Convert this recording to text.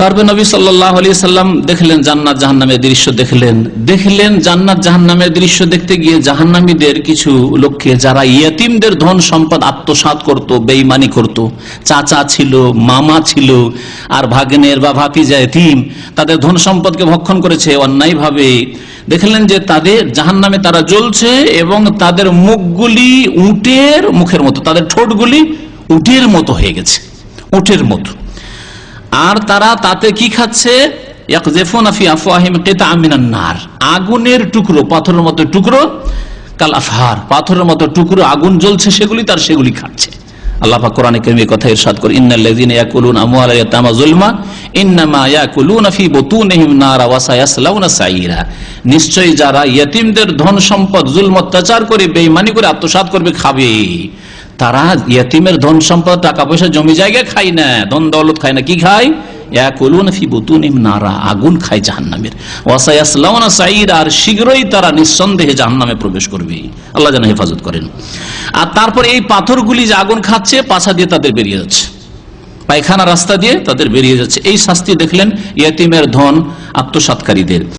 তারপর নবী সাল্লাহ আলি সাল্লাম দেখলেন জান্নাত জাহান্নামের দৃশ্য দেখলেন। দেখলেন জান্নাত জাহান্নামের দৃশ্য দেখতে গিয়ে জাহান্নামীদের কিছু লোককে, যারা ইয়তিমদের ধন সম্পদ আত্মসাত করত বেইমানি করত, চাচা ছিল, মামা ছিল, আর ভাগ্নের বা ভাতিজা এতিম তাদের ধন সম্পদকে ভক্ষণ করেছে অন্যায়ভাবে। দেখলেন যে তাদের জাহান্নামে তারা জ্বলছে এবং তাদের মুখগুলি উটের মুখের মতো, তাদের ঠোঁটগুলি উটের মতো হয়ে গেছে, উটের মতো। আর তারা তাতে কি খাচ্ছে? নার। আগুনের টুকরো, পাথরের মতো টুকরো, কাল আফহার, পাথরের মতো টুকরো, আগুন জ্বলছে সেগুলি, তার সেগুলি খাচ্ছে। ইরশাদ করে নিশ্চয়ই যারা ইয়েতিমদের ধন সম্পদ জুলম অত্যাচার করে, বেঈমানি করে, আত্মসাৎ করবে, খাবে। তারা ইয়েতিমের ধন সম্পদ, টাকা পয়সা, জমি জায়গায় খায় না। ধন দৌলত খায় না। কি খায়? আগুন খায় জাহান্নামের। আর শীঘ্রই তারা নিঃসন্দেহে জাহান্নামে প্রবেশ আল্লাহ যেন হেফাজত করেন। আর তারপর এই পাথরগুলি যে আগুন খাচ্ছে, পাছা দিয়ে তাদের বেরিয়ে যাচ্ছে। পায়খানা রাস্তা দিয়ে তাদের বেরিয়ে যাচ্ছে। এই শাস্তি দেখলেন ইয়তিমের ধন আত্মসাতকারীদের